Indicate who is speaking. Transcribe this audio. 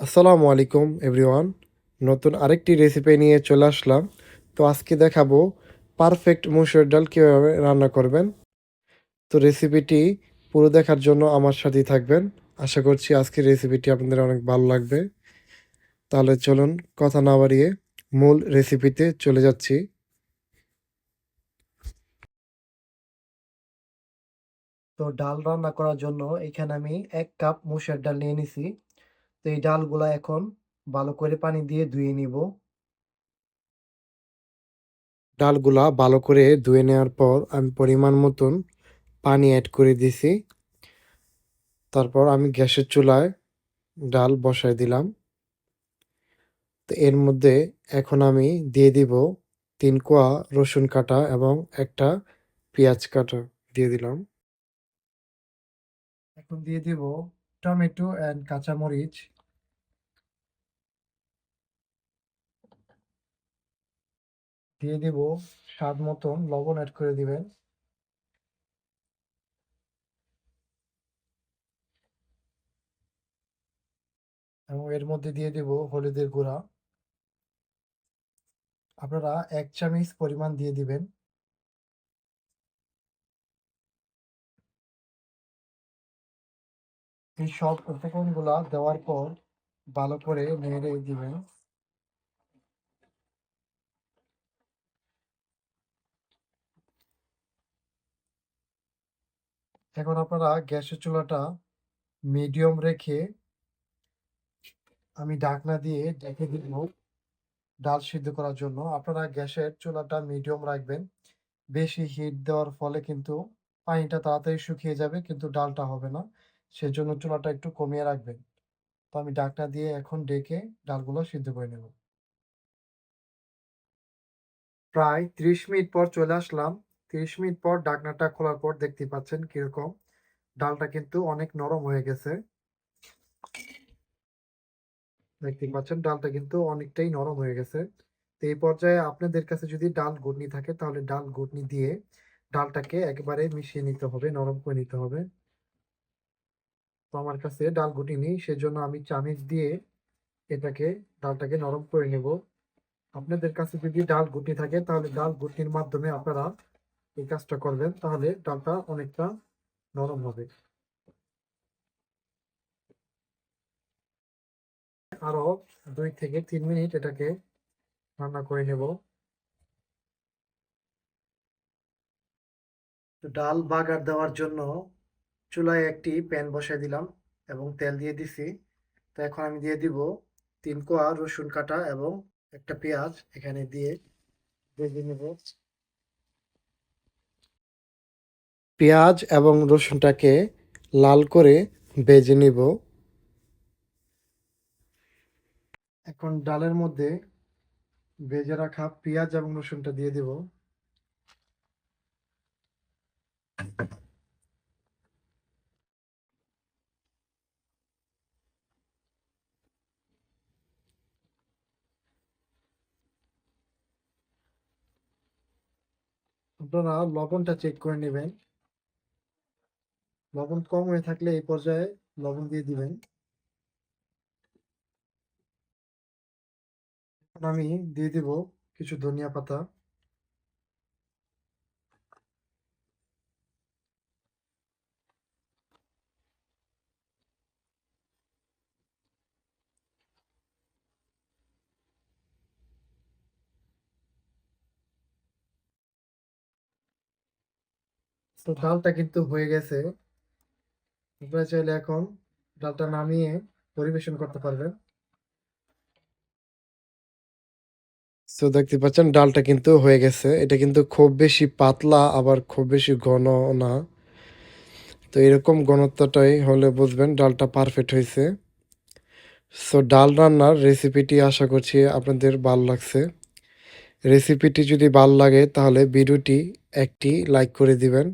Speaker 1: আসসালামু আলাইকুম, এভরিওয়ান। নতুন আরেকটি রেসিপি নিয়ে চলে আসলাম। তো আজকে দেখাবো পারফেক্ট মুসুর ডাল কীভাবে রান্না করবেন। তো রেসিপিটি পুরো দেখার জন্য আমার সাথেই থাকবেন। আশা করছি আজকের রেসিপিটি আপনাদের অনেক ভালো লাগবে। তাহলে চলুন কথা না বাড়িয়ে মূল রেসিপিতে চলে যাচ্ছি। তো ডাল রান্না করার জন্য এখানে আমি এক কাপ মুসুর ডাল নিয়ে নিছি। তো এই ডালগুলা এখন ভালো করে পানি দিয়ে ধুয়ে নিব। ডালগুলা ভালো করে ধুয়ে নেওয়ার পর আমি পরিমাণ মতন পানি অ্যাড করে দিছি। তারপর আমি গ্যাসের চুলায় ডাল বসাই দিলাম। তো এর মধ্যে এখন আমি দিয়ে দিব তিন কোয়া রসুন কাটা এবং একটা পেঁয়াজ কাটা দিয়ে দিলাম। এখন দিয়ে দিব টমেটো অ্যান্ড কাঁচামরিচ। দিয়ে দিব স্বাদ মতন লবণ অ্যাড করে দিবেন। এবং এর মধ্যে দিয়ে দেব হলুদের গুঁড়া। আপনারা এক চামচ পরিমাণ দিয়ে দিবেন। এই সব উপকরণগুলা দেওয়ার পর ভালো করে নেড়ে দিবেন। এখন আপনারা গ্যাসের চুলাটা মিডিয়াম রেখে আমি ঢাকনা দিয়ে ঢেকে দিব ডাল সিদ্ধ করার জন্য। আপনারা গ্যাসের চুলাটা মিডিয়াম রাখবেন। বেশি হিট দেওয়ার ফলে কিন্তু পানিটা তাড়াতাড়ি শুকিয়ে যাবে, কিন্তু ডালটা হবে না। সেজন্য চুলাটা একটু কমিয়ে রাখবেন। তো আমি ডাকনা দিয়ে এখন ডেকে ডালগুলো সিদ্ধ করে নেব। প্রায় ত্রিশ মিনিট পর চলে আসলাম তিরিশ মিনিট পর ঢাকনাটা খোলার পর দেখতে পাচ্ছেন কীরকম। ডালটা কিন্তু অনেক নরম হয়ে গেছে। দেখতে পাচ্ছেন ডালটা কিন্তু অনেকটাই নরম হয়ে গেছে। তো এই পর্যায়ে আপনাদের কাছে যদি ডাল ঘুটনি থাকে তাহলে ডাল ঘুটনি দিয়ে ডালটাকে একেবারে মিশিয়ে নিতে হবে, নরম করে নিতে হবে। তো আমার কাছে ডাল ঘুটি নেই, সেজন্য আমি চামিচ দিয়ে এটাকে, ডালটাকে নরম করে নেব। আপনাদের কাছে যদি ডাল ঘুটনি থাকে তাহলে ডাল ঘুটনির মাধ্যমে আপনারা এই কাজটা করবেন, তাহলে ডালটা অনেকটা নরম হবে। আরও দুই থেকে তিন মিনিট এটাকে রান্না করে নেব। ডাল বাগার দেওয়ার জন্য চুলায় একটি প্যান বসাই দিলাম এবং তেল দিয়ে দিছি। তো এখন আমি দিয়ে দিব তিন কোয়া রসুন কাটা এবং একটা পেঁয়াজ এখানে দিয়ে ভেজে নেব। পেঁয়াজ এবং রসুনটাকে লাল করে ভেজে নিব। এখন ডালের মধ্যে ভেজে রাখা পেঁয়াজ এবং রসুনটা দিয়ে দিব। আপনারা লবণটা চেক করে নেবেন। লবণ কম হয়ে থাকলে এই পর্যায়ে লবণ দিয়ে দিবেন। আমি দিয়ে দিব কিছু ধনিয়া পাতা। তো ডালটা কিন্তু হয়ে গেছে। আপনারা চাইলে এখন ডালটা নামিয়ে পরিবেশন করতে পারবেন। তো দেখতে পাচ্ছেন, ডালটা কিন্তু হয়ে গেছে। এটা কিন্তু খুব বেশি পাতলা, আবার খুব বেশি ঘন না। তো এরকম ঘনত্বটাই হলে বুঝবেন ডালটা পারফেক্ট হয়েছে। সো ডাল রান্নার রেসিপিটি আশা করছি আপনাদের ভালো লাগছে। রেসিপিটি যদি ভালো লাগে, তাহলে ভিডিওটি একটি লাইক করে দিবেন।